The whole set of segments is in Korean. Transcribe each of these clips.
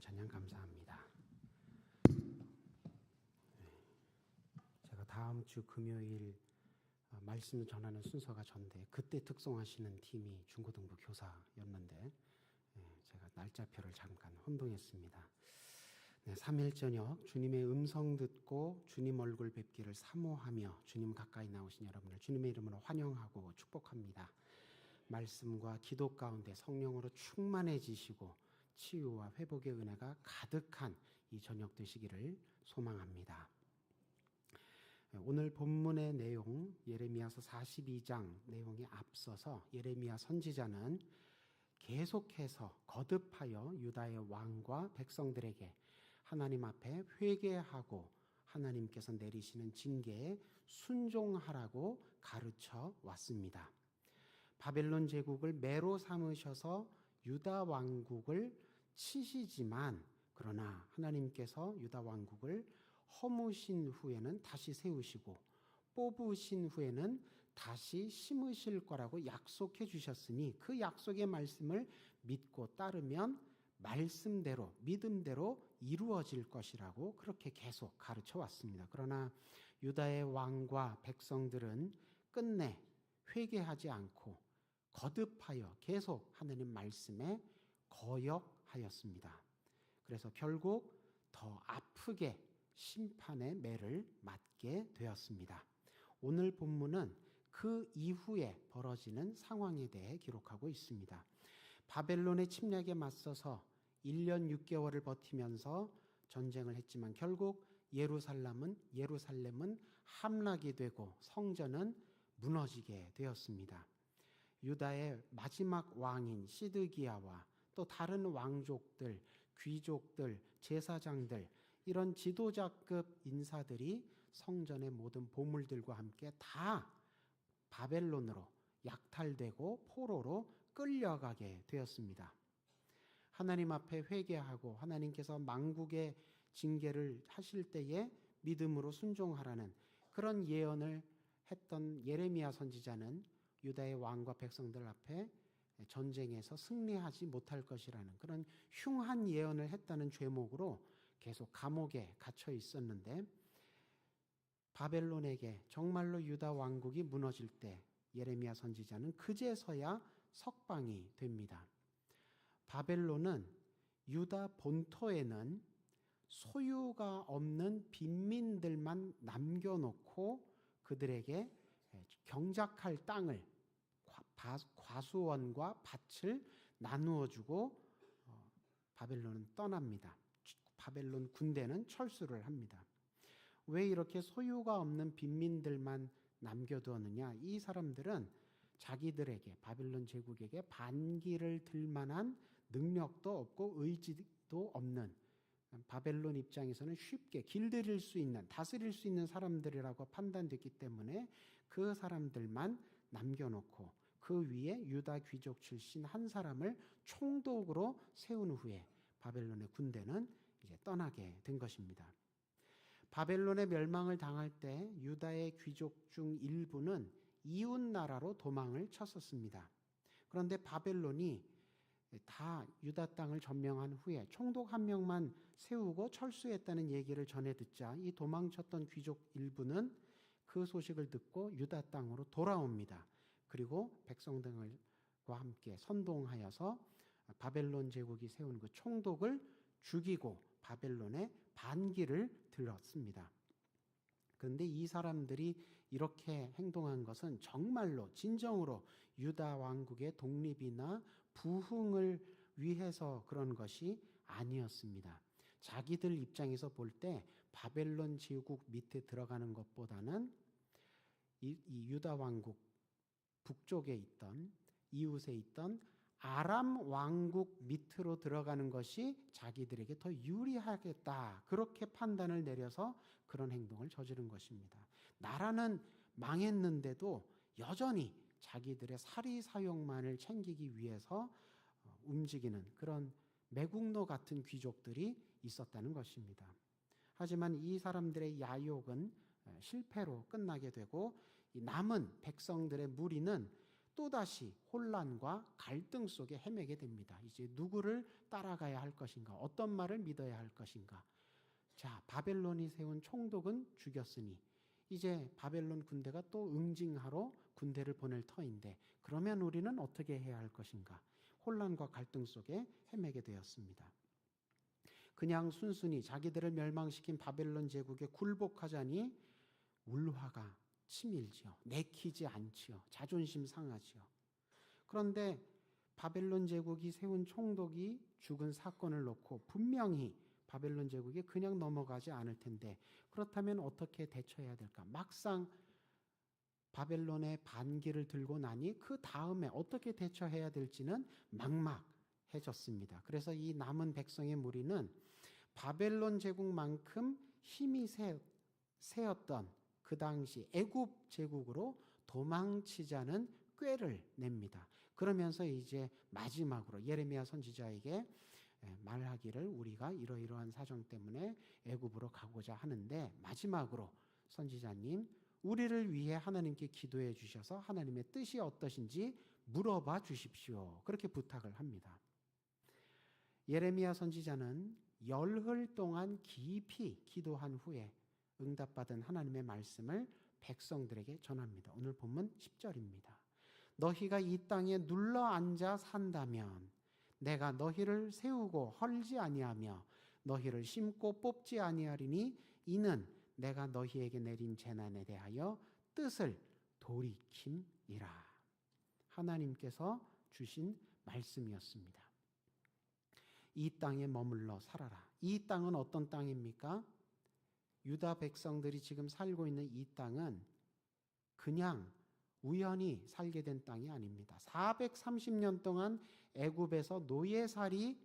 찬양 감사합니다. 제가 다음 주 금요일 어, 말씀을 전하는 순서가 전데 그때 특송하시는 팀이 중고등부 교사였는데 예, 제가 날짜표를 잠깐 혼동했습니다. 네, 3일 저녁 주님의 음성 듣고 주님 얼굴 뵙기를 사모하며 주님 가까이 나오신 여러분을 주님의 이름으로 환영하고 축복합니다. 말씀과 기도 가운데 성령으로 충만해지시고 치유와 회복의 은혜가 가득한 이 저녁 되시기를 소망합니다. 오늘 본문의 내용 예레미야서 42장 내용에 앞서서 예레미야 선지자는 계속해서 거듭하여 유다의 왕과 백성들에게 하나님 앞에 회개하고 하나님께서 내리시는 징계에 순종하라고 가르쳐 왔습니다. 바벨론 제국을 매로 삼으셔서 유다 왕국을 치시지만 그러나 하나님께서 유다 왕국을 허무신 후에는 다시 세우시고 뽑으신 후에는 다시 심으실 거라고 약속해 주셨으니 그 약속의 말씀을 믿고 따르면 말씀대로 믿음대로 이루어질 것이라고 그렇게 계속 가르쳐 왔습니다. 그러나 유다의 왕과 백성들은 끝내 회개하지 않고 거듭하여 계속 하나님 말씀에 거역 하였습니다. 그래서 결국 더 아프게 심판의 매를 맞게 되었습니다. 오늘 본문은 그 이후에 벌어지는 상황에 대해 기록하고 있습니다. 바벨론의 침략에 맞서서 1년 6개월을 버티면서 전쟁을 했지만 결국 예루살렘은 예루살렘은 함락이 되고 성전은 무너지게 되었습니다. 유다의 마지막 왕인 시드기야와 또 다른 왕족들, 귀족들, 제사장들 이런 지도자급 인사들이 성전의 모든 보물들과 함께 다 바벨론으로 약탈되고 포로로 끌려가게 되었습니다. 하나님 앞에 회개하고 하나님께서 망국의 징계를 하실 때에 믿음으로 순종하라는 그런 예언을 했던 예레미야 선지자는 유다의 왕과 백성들 앞에 전쟁에서 승리하지 못할 것이라는 그런 흉한 예언을 했다는 죄목으로 계속 감옥에 갇혀 있었는데 바벨론에게 정말로 유다 왕국이 무너질 때 예레미야 선지자는 그제서야 석방이 됩니다. 바벨론은 유다 본토에는 소유가 없는 빈민들만 남겨놓고 그들에게 경작할 땅을 과수원과 밭을 나누어 주고 어, 바벨론은 떠납니다. 바벨론 군대는 철수를 합니다. 왜 이렇게 소유가 없는 빈민들만 남겨두었느냐? 이 사람들은 자기들에게 바벨론 제국에게 반기를 들 만한 능력도 없고 의지도 없는 바벨론 입장에서는 쉽게 길들일 수 있는 다스릴 수 있는 사람들이라고 판단됐기 때문에 그 사람들만 남겨놓고 그 위에 유다 귀족 출신 한 사람을 총독으로 세운 후에 바벨론의 군대는 이제 떠나게 된 것입니다. 바벨론의 멸망을 당할 때 유다의 귀족 중 일부는 이웃 나라로 도망을 쳤었습니다. 그런데 바벨론이 다 유다 땅을 점령한 후에 총독 한 명만 세우고 철수했다는 얘기를 전해 듣자 이 도망쳤던 귀족 일부는 그 소식을 듣고 유다 땅으로 돌아옵니다. 그리고 백성들과 함께 선동하여서 바벨론 제국이 세운 그 총독을 죽이고 바벨론의 반기를 들었습니다. 그런데 이 사람들이 이렇게 행동한 것은 정말로 진정으로 유다 왕국의 독립이나 부흥을 위해서 그런 것이 아니었습니다. 자기들 입장에서 볼 때 바벨론 제국 밑에 들어가는 것보다는 이, 이 유다 왕국 북쪽에 있던 이웃에 있던 아람 왕국 밑으로 들어가는 것이 자기들에게 더 유리하겠다. 그렇게 판단을 내려서 그런 행동을 저지른 것입니다. 나라는 망했는데도 여전히 자기들의 사리 사욕만을 챙기기 위해서 어, 움직이는 그런 매국노 같은 귀족들이 있었다는 것입니다. 하지만 이 사람들의 야욕은 어, 실패로 끝나게 되고 남은 백성들의 무리는 또다시 혼란과 갈등 속에 헤매게 됩니다. 이제 누구를 따라가야 할 것인가? 어떤 말을 믿어야 할 것인가? 자, 바벨론이 세운 총독은 죽였으니 이제 바벨론 군대가 또 응징하러 군대를 보낼 터인데 그러면 우리는 어떻게 해야 할 것인가? 혼란과 갈등 속에 헤매게 되었습니다. 그냥 순순히 자기들을 멸망시킨 바벨론 제국에 굴복하자니 울화가 치밀지요. 내키지 않지요. 자존심 상하지요. 그런데 바벨론 제국이 세운 총독이 죽은 사건을 놓고 분명히 바벨론 제국이 그냥 넘어가지 않을 텐데 그렇다면 어떻게 대처해야 될까? 막상 바벨론의 반기를 들고 나니 그 다음에 어떻게 대처해야 될지는 막막해졌습니다. 그래서 이 남은 백성의 무리는 바벨론 제국만큼 힘이 세, 세었던 그 당시 애굽 제국으로 도망치자는 꾀를 냅니다. 그러면서 이제 마지막으로 예레미야 선지자에게 예, 말하기를 우리가 이러이러한 사정 때문에 애굽으로 가고자 하는데 마지막으로 선지자님 우리를 위해 하나님께 기도해 주셔서 하나님의 뜻이 어떠신지 물어봐 주십시오. 그렇게 부탁을 합니다. 예레미야 선지자는 열흘 동안 깊이 기도한 후에 응답받은 하나님의 말씀을 백성들에게 전합니다. 오늘 본문 10절입니다. 너희가 이 땅에 눌러 앉아 산다면 내가 너희를 세우고 헐지 아니하며 너희를 심고 뽑지 아니하리니 이는 내가 너희에게 내린 재난에 대하여 뜻을 돌이킴이라. 하나님께서 주신 말씀이었습니다. 이 땅에 머물러 살아라. 이 땅은 어떤 땅입니까? 유다 백성들이 지금 살고 있는 이 땅은 그냥 우연히 살게 된 땅이 아닙니다. 430년 동안 애굽에서 노예살이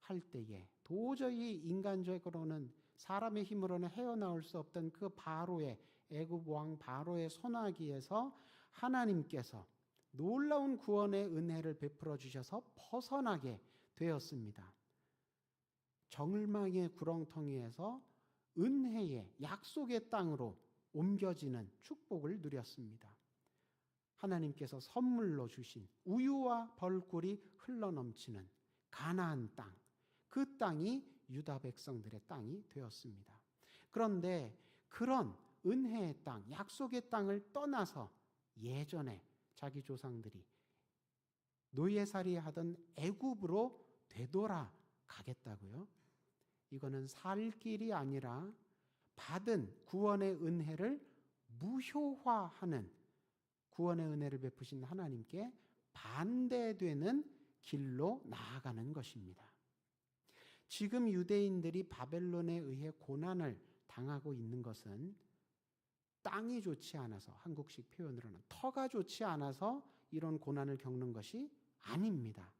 할 때에 도저히 인간적으로는 사람의 힘으로는 헤어나올 수 없던 그 바로의 애굽 왕 바로의 손아귀에서 하나님께서 놀라운 구원의 은혜를 베풀어 주셔서 벗어나게 되었습니다. 정을망의 구렁텅이에서 은혜의 약속의 땅으로 옮겨지는 축복을 누렸습니다. 하나님께서 선물로 주신 우유와 벌꿀이 흘러넘치는 가나안 땅, 그 땅이 유다 백성들의 땅이 되었습니다. 그런데 그런 은혜의 땅, 약속의 땅을 떠나서 예전에 자기 조상들이 노예살이 하던 애굽으로 되돌아 가겠다고요. 이거는 살 길이 아니라 받은 구원의 은혜를 무효화하는 구원의 은혜를 베푸신 하나님께 반대되는 길로 나아가는 것입니다. 지금 유대인들이 바벨론에 의해 고난을 당하고 있는 것은 땅이 좋지 않아서 한국식 표현으로는 터가 좋지 않아서 이런 고난을 겪는 것이 아닙니다.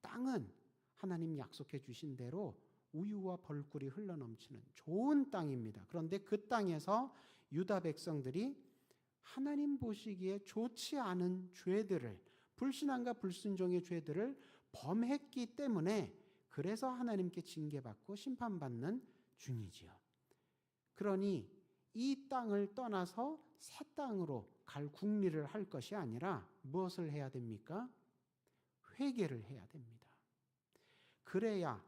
땅은 하나님 약속해 주신 대로 우유와 벌꿀이 흘러넘치는 좋은 땅입니다. 그런데 그 땅에서 유다 백성들이 하나님 보시기에 좋지 않은 죄들을 불신앙과 불순종의 죄들을 범했기 때문에 그래서 하나님께 징계받고 심판받는 중이지요. 그러니 이 땅을 떠나서 새 땅으로 갈 국리를 할 것이 아니라 무엇을 해야 됩니까? 회개를 해야 됩니다. 그래야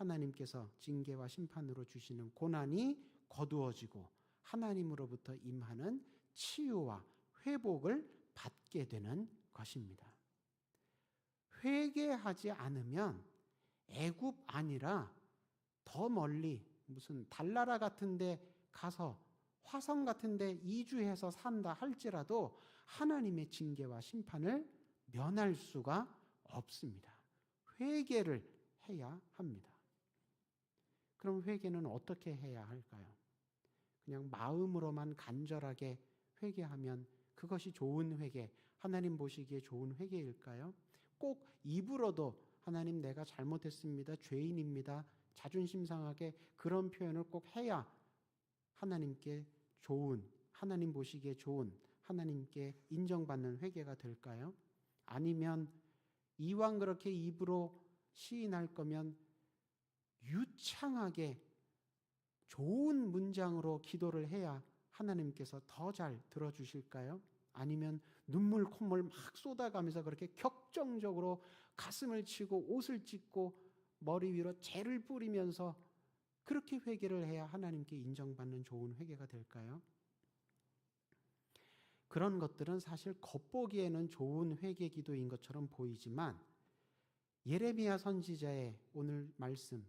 하나님께서 징계와 심판으로 주시는 고난이 거두어지고 하나님으로부터 임하는 치유와 회복을 받게 되는 것입니다. 회개하지 않으면 애굽 아니라 더 멀리 무슨 달나라 같은 데 가서 화성 같은 데 이주해서 산다 할지라도 하나님의 징계와 심판을 면할 수가 없습니다. 회개를 해야 합니다. 그럼 회개는 어떻게 해야 할까요? 그냥 마음으로만 간절하게 회개하면 그것이 좋은 회개, 하나님 보시기에 좋은 회개일까요? 꼭 입으로도 하나님 내가 잘못했습니다. 죄인입니다. 자존심 상하게 그런 표현을 꼭 해야 하나님께 좋은, 하나님 보시기에 좋은, 하나님께 인정받는 회개가 될까요? 아니면 이왕 그렇게 입으로 시인할 거면 유창하게 좋은 문장으로 기도를 해야 하나님께서 더 잘 들어주실까요? 아니면 눈물 콧물 막 쏟아가면서 그렇게 격정적으로 가슴을 치고 옷을 찢고 머리 위로 재를 뿌리면서 그렇게 회개를 해야 하나님께 인정받는 좋은 회개가 될까요? 그런 것들은 사실 겉보기에는 좋은 회개 기도인 것처럼 보이지만 예레미야 선지자의 오늘 말씀에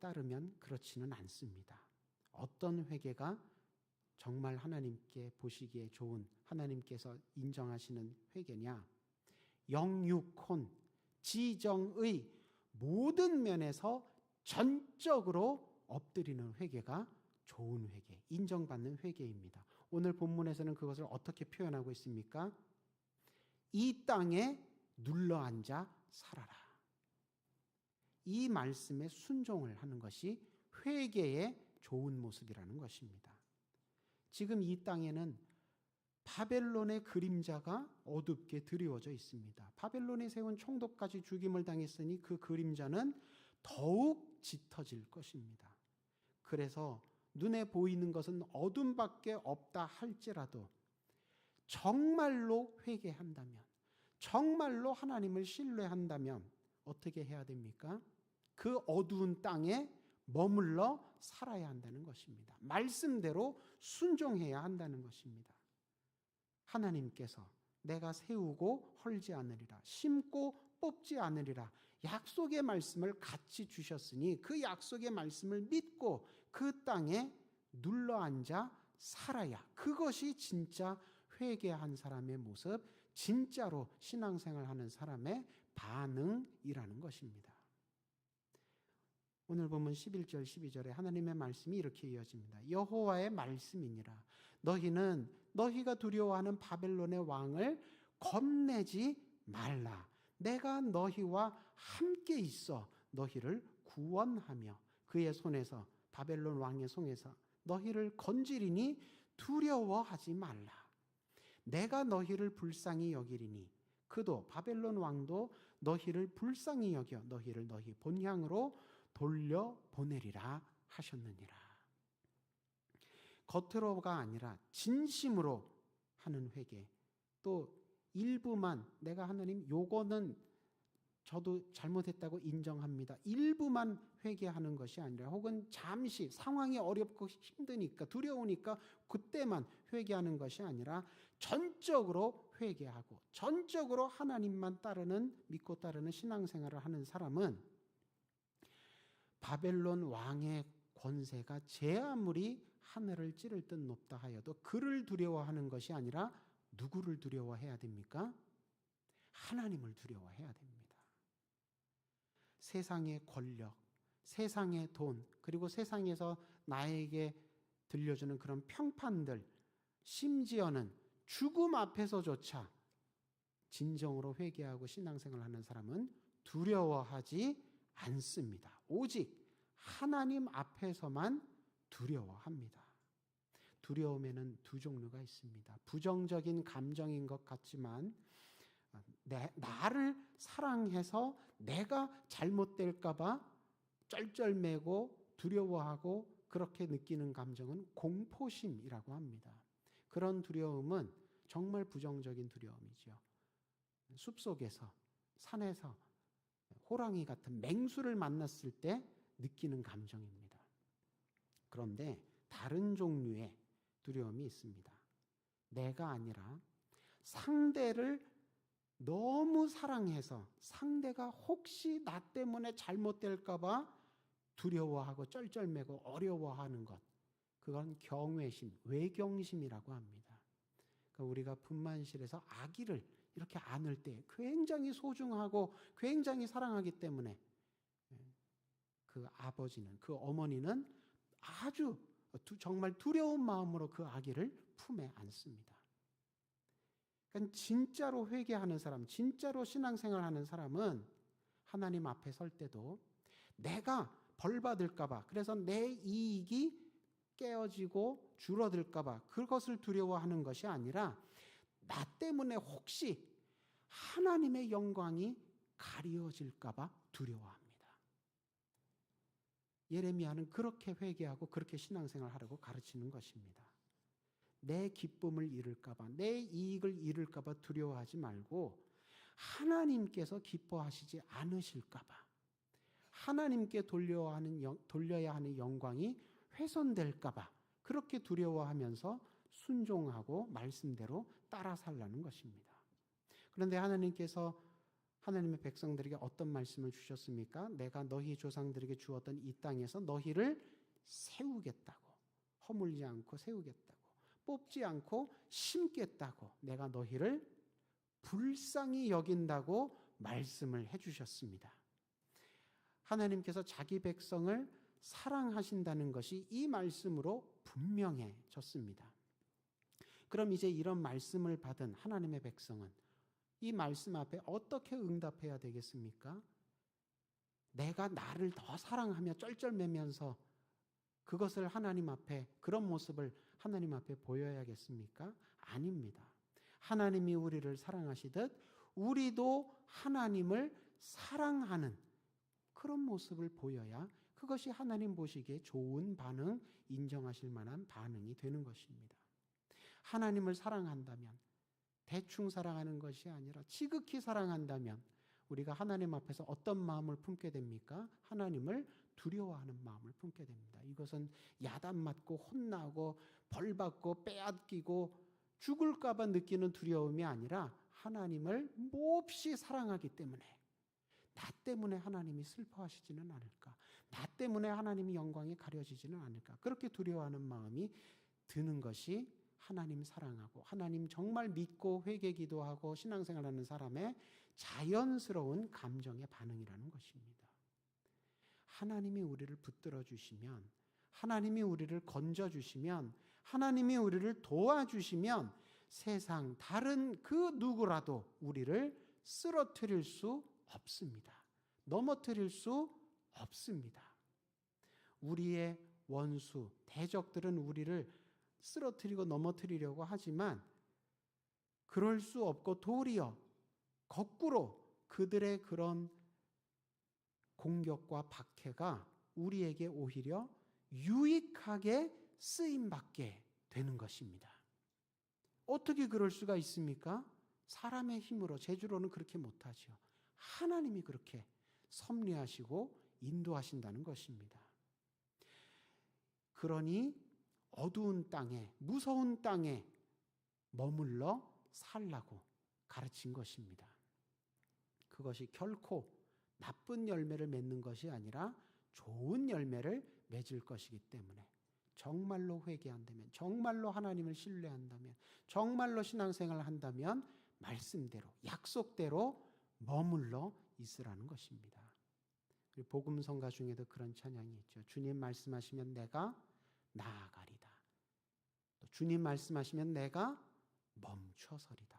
따르면 그렇지는 않습니다. 어떤 회개가 정말 하나님께 보시기에 좋은 하나님께서 인정하시는 회개냐? 영육혼 지정의 모든 면에서 전적으로 엎드리는 회개가 좋은 회개, 인정받는 회개입니다. 오늘 본문에서는 그것을 어떻게 표현하고 있습니까? 이 땅에 눌러 앉아 살아라. 이 말씀에 순종을 하는 것이 회개의 좋은 모습이라는 것입니다. 지금 이 땅에는 바벨론의 그림자가 어둡게 드리워져 있습니다. 바벨론이 세운 총독까지 죽임을 당했으니 그 그림자는 더욱 짙어질 것입니다. 그래서 눈에 보이는 것은 어둠밖에 없다 할지라도 정말로 회개한다면, 정말로 하나님을 신뢰한다면 어떻게 해야 됩니까? 그 어두운 땅에 머물러 살아야 한다는 것입니다. 말씀대로 순종해야 한다는 것입니다. 하나님께서 내가 세우고 헐지 않으리라, 심고 뽑지 않으리라, 약속의 말씀을 같이 주셨으니 그 약속의 말씀을 믿고 그 땅에 눌러 앉아 살아야 그것이 진짜 회개한 사람의 모습, 진짜로 신앙생활 하는 사람의 반응이라는 것입니다. 오늘 보면 11절 12절에 하나님의 말씀이 이렇게 이어집니다. 여호와의 말씀이니라 너희는 너희가 두려워하는 바벨론의 왕을 겁내지 말라. 내가 너희와 함께 있어 너희를 구원하며 그의 손에서 바벨론 왕의 손에서 너희를 건지리니 두려워하지 말라. 내가 너희를 불쌍히 여기리니 그도 바벨론 왕도 너희를 불쌍히 여겨 너희를 너희 본향으로 돌려 보내리라 하셨느니라. 겉으로가 아니라 진심으로 하는 회개. 또 일부만 내가 하나님 요거는 저도 잘못했다고 인정합니다. 일부만 회개하는 것이 아니라 혹은 잠시 상황이 어렵고 힘드니까 두려우니까 그때만 회개하는 것이 아니라 전적으로 회개하고 전적으로 하나님만 따르는 믿고 따르는 신앙생활을 하는 사람은 바벨론 왕의 권세가 제 아무리 하늘을 찌를 듯 높다 하여도 그를 두려워하는 것이 아니라 누구를 두려워해야 됩니까? 하나님을 두려워해야 됩니다. 세상의 권력, 세상의 돈, 그리고 세상에서 나에게 들려주는 그런 평판들, 심지어는 죽음 앞에서조차 진정으로 회개하고 신앙생활 하는 사람은 두려워하지 않습니다. 오직 하나님 앞에서만 두려워합니다. 두려움에는 두 종류가 있습니다. 부정적인 감정인 것 같지만 내, 나를 사랑해서 내가 잘못될까봐 쩔쩔매고 두려워하고 그렇게 느끼는 감정은 공포심이라고 합니다. 그런 두려움은 정말 부정적인 두려움이죠. 숲속에서, 산에서 호랑이 같은 맹수를 만났을 때 느끼는 감정입니다. 그런데 다른 종류의 두려움이 있습니다. 내가 아니라 상대를 너무 사랑해서 상대가 혹시 나 때문에 잘못될까봐 두려워하고 쩔쩔매고 어려워하는 것. 그건 경외심, 외경심이라고 합니다. 그러니까 우리가 분만실에서 아기를 이렇게 안을 때 굉장히 소중하고 굉장히 사랑하기 때문에 그 아버지는 그 어머니는 아주 정말 두려운 마음으로 그 아기를 품에 안습니다. 그러니까 진짜로 회개하는 사람, 진짜로 신앙생활 하는 사람은 하나님 앞에 설 때도 내가 벌 받을까봐, 그래서 내 이익이 깨어지고 줄어들까봐 그것을 두려워하는 것이 아니라 나 때문에 혹시 하나님의 영광이 가리워질까봐 두려워합니다. 예레미야는 그렇게 회개하고 그렇게 신앙생활 하라고 가르치는 것입니다. 내 기쁨을 잃을까봐, 내 이익을 잃을까봐 두려워하지 말고 하나님께서 기뻐하시지 않으실까봐, 하나님께 돌려야 하는, 영- 돌려야 하는 영광이 훼손될까봐 그렇게 두려워하면서 순종하고 말씀대로 따라 살라는 것입니다. 그런데 하나님께서 하나님의 백성들에게 어떤 말씀을 주셨습니까? 내가 너희 조상들에게 주었던 이 땅에서 너희를 세우겠다고. 허물지 않고 세우겠다고. 뽑지 않고 심겠다고. 내가 너희를 불쌍히 여긴다고 말씀을 해 주셨습니다. 하나님께서 자기 백성을 사랑하신다는 것이 이 말씀으로 분명해졌습니다. 그럼 이제 이런 말씀을 받은 하나님의 백성은 이 말씀 앞에 어떻게 응답해야 되겠습니까? 내가 나를 더 사랑하며 쩔쩔매면서 그것을 하나님 앞에 그런 모습을 하나님 앞에 보여야겠습니까? 아닙니다. 하나님이 우리를 사랑하시듯 우리도 하나님을 사랑하는 그런 모습을 보여야 그것이 하나님 보시기에 좋은 반응, 인정하실 만한 반응이 되는 것입니다. 하나님을 사랑한다면 대충 사랑하는 것이 아니라 지극히 사랑한다면 우리가 하나님 앞에서 어떤 마음을 품게 됩니까? 하나님을 두려워하는 마음을 품게 됩니다. 이것은 야단 맞고 혼나고 벌 받고 빼앗기고 죽을까봐 느끼는 두려움이 아니라 하나님을 몹시 사랑하기 때문에 나 때문에 하나님이 슬퍼하시지는 않을까? 나 때문에 하나님이 영광이 가려지지는 않을까? 그렇게 두려워하는 마음이 드는 것이 하나님 사랑하고 하나님 정말 믿고 회개 기도하고 신앙생활하는 사람의 자연스러운 감정의 반응이라는 것입니다. 하나님이 우리를 붙들어 주시면 하나님이 우리를 건져 주시면 하나님이 우리를 도와주시면 세상 다른 그 누구라도 우리를 쓰러뜨릴 수 없습니다. 넘어뜨릴 수 없습니다. 우리의 원수, 대적들은 우리를 쓰러뜨리고 넘어뜨리려고 하지만 그럴 수 없고 도리어 거꾸로 그들의 그런 공격과 박해가 우리에게 오히려 유익하게 쓰임 받게 되는 것입니다. 어떻게 그럴 수가 있습니까? 사람의 힘으로 제주로는 그렇게 못하죠. 하나님이 그렇게 섭리하시고 인도하신다는 것입니다. 그러니 어두운 땅에 무서운 땅에 머물러 살라고 가르친 것입니다. 그것이 결코 나쁜 열매를 맺는 것이 아니라 좋은 열매를 맺을 것이기 때문에 정말로 회개한다면 정말로 하나님을 신뢰한다면 정말로 신앙생활을 한다면 말씀대로 약속대로 머물러 있으라는 것입니다. 복음성가 중에도 그런 찬양이 있죠. 주님 말씀하시면 내가 나아가리다. 또 주님 말씀하시면 내가 멈춰서리다.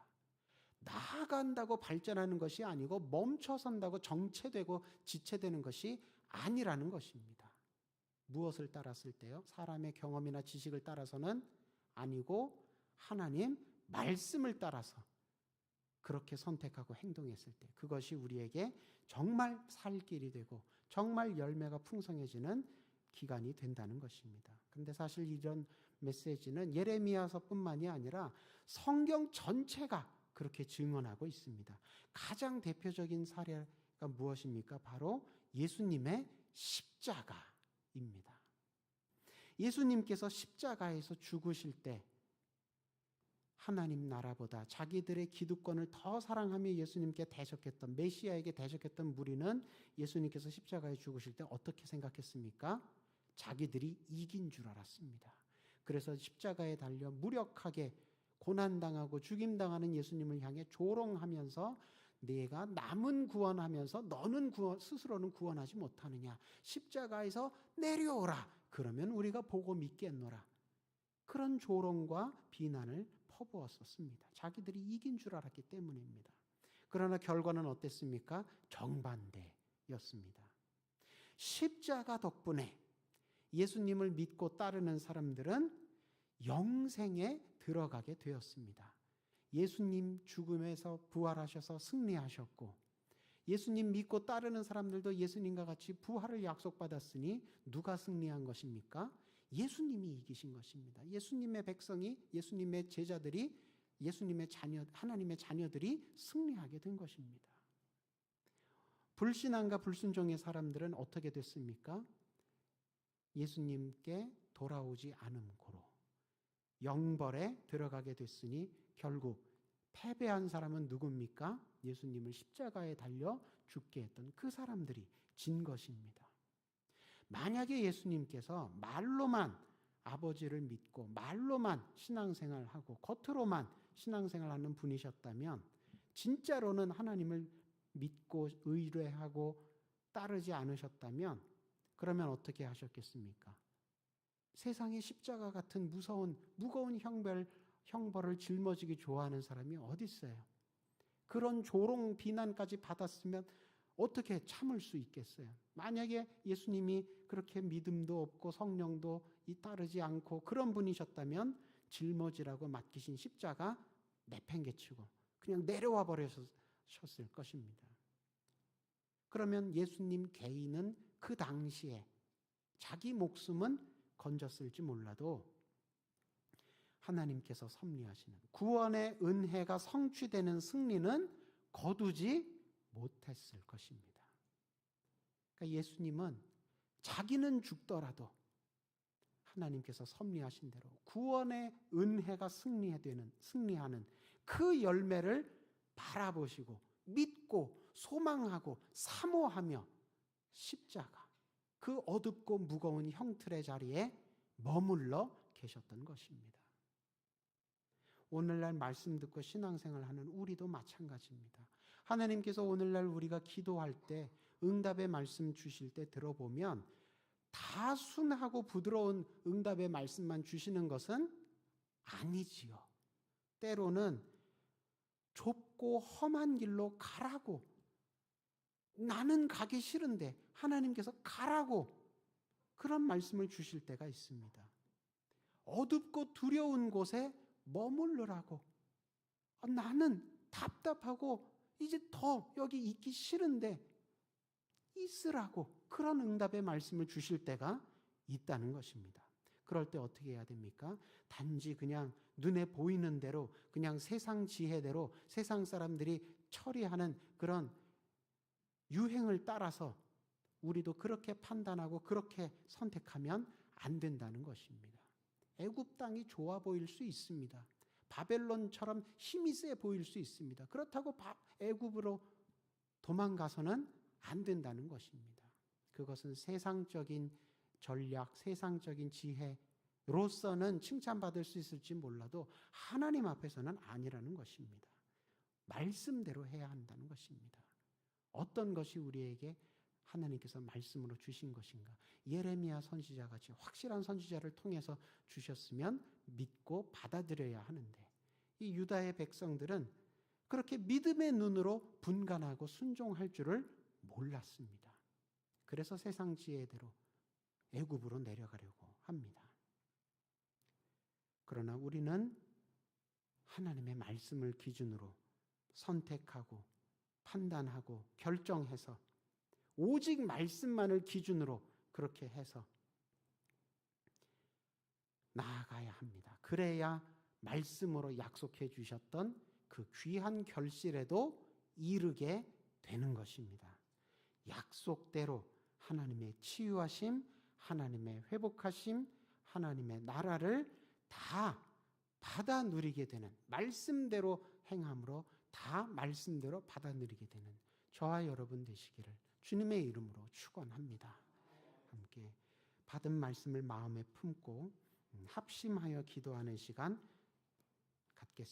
나아간다고 발전하는 것이 아니고 멈춰선다고 정체되고 지체되는 것이 아니라는 것입니다. 무엇을 따랐을 때요? 사람의 경험이나 지식을 따라서는 아니고 하나님 말씀을 따라서 그렇게 선택하고 행동했을 때 그것이 우리에게 정말 살 길이 되고 정말 열매가 풍성해지는 기간이 된다는 것입니다. 근데 사실 이런 메시지는 예레미야서뿐만이 아니라 성경 전체가 그렇게 증언하고 있습니다. 가장 대표적인 사례가 무엇입니까? 바로 예수님의 십자가입니다. 예수님께서 십자가에서 죽으실 때 하나님 나라보다 자기들의 기득권을 더 사랑하며 예수님께 대적했던 메시아에게 대적했던 무리는 예수님께서 십자가에 죽으실 때 어떻게 생각했습니까? 자기들이 이긴 줄 알았습니다. 그래서 십자가에 달려 무력하게 고난당하고 죽임당하는 예수님을 향해 조롱하면서 내가 남은 구원하면서 너는 구원, 스스로는 구원하지 못하느냐. 십자가에서 내려오라. 그러면 우리가 보고 믿겠노라. 그런 조롱과 비난을 퍼부었었습니다. 자기들이 이긴 줄 알았기 때문입니다. 그러나 결과는 어땠습니까? 정반대였습니다. 십자가 덕분에 예수님을 믿고 따르는 사람들은 영생에 들어가게 되었습니다. 예수님 죽음에서 부활하셔서 승리하셨고 예수님 믿고 따르는 사람들도 예수님과 같이 부활을 약속받았으니 누가 승리한 것입니까? 예수님이 이기신 것입니다. 예수님의 백성이 예수님의 제자들이 예수님의 자녀 하나님의 자녀들이 승리하게 된 것입니다. 불신앙과 불순종의 사람들은 어떻게 됐습니까? 예수님께 돌아오지 않음 고로 영벌에 들어가게 됐으니 결국 패배한 사람은 누굽니까? 예수님을 십자가에 달려 죽게 했던 그 사람들이 진 것입니다. 만약에 예수님께서 말로만 아버지를 믿고 말로만 신앙생활하고 겉으로만 신앙생활하는 분이셨다면 진짜로는 하나님을 믿고 의뢰하고 따르지 않으셨다면 그러면 어떻게 하셨겠습니까? 세상에 십자가 같은 무서운 무거운 형벌 형벌을 짊어지기 좋아하는 사람이 어디 있어요? 그런 조롱 비난까지 받았으면 어떻게 참을 수 있겠어요? 만약에 예수님이 그렇게 믿음도 없고 성령도 따르지 않고 그런 분이셨다면 짊어지라고 맡기신 십자가 내팽개치고 그냥 내려와 버리셨을 것입니다. 그러면 예수님 개인은 그 당시에 자기 목숨은 건졌을지 몰라도 하나님께서 섭리하시는 구원의 은혜가 성취되는 승리는 거두지 못했을 것입니다. 그러니까 예수님은 자기는 죽더라도 하나님께서 섭리하신 대로 구원의 은혜가 승리되는 승리하는 그 열매를 바라보시고 믿고 소망하고 사모하며 십자가 그 어둡고 무거운 형틀의 자리에 머물러 계셨던 것입니다. 오늘날 말씀 듣고 신앙생활 하는 우리도 마찬가지입니다. 하나님께서 오늘날 우리가 기도할 때 응답의 말씀 주실 때 들어보면 다 순하고 부드러운 응답의 말씀만 주시는 것은 아니지요. 때로는 좁고 험한 길로 가라고 나는 가기 싫은데 하나님께서 가라고 그런 말씀을 주실 때가 있습니다. 어둡고 두려운 곳에 머물르라고. 아, 나는 답답하고 이제 더 여기 있기 싫은데 있으라고 그런 응답의 말씀을 주실 때가 있다는 것입니다. 그럴 때 어떻게 해야 됩니까? 단지 그냥 눈에 보이는 대로 그냥 세상 지혜대로 세상 사람들이 처리하는 그런 유행을 따라서 우리도 그렇게 판단하고 그렇게 선택하면 안 된다는 것입니다. 애굽 땅이 좋아 보일 수 있습니다. 바벨론처럼 힘이 세 보일 수 있습니다. 그렇다고 애굽으로 도망가서는 안 된다는 것입니다. 그것은 세상적인 전략, 세상적인 지혜로서는 칭찬받을 수 있을지 몰라도 하나님 앞에서는 아니라는 것입니다. 말씀대로 해야 한다는 것입니다. 어떤 것이 우리에게 하나님께서 말씀으로 주신 것인가? 예레미야 선지자 같이 확실한 선지자를 통해서 주셨으면 믿고 받아들여야 하는데 이 유다의 백성들은 그렇게 믿음의 눈으로 분간하고 순종할 줄을 몰랐습니다. 그래서 세상 지혜대로 애굽으로 내려가려고 합니다. 그러나 우리는 하나님의 말씀을 기준으로 선택하고 판단하고 결정해서 오직 말씀만을 기준으로 그렇게 해서 나아가야 합니다. 그래야 말씀으로 약속해 주셨던 그 귀한 결실에도 이르게 되는 것입니다. 약속대로 하나님의 치유하심, 하나님의 회복하심, 하나님의 나라를 다 받아 누리게 되는 말씀대로 행함으로 다 말씀대로 받아 누리게 되는 저와 여러분 되시기를 주님의 이름으로 축원합니다. 함께 받은 말씀을 마음에 품고 음, 합심하여 기도하는 시간 갖겠습니다.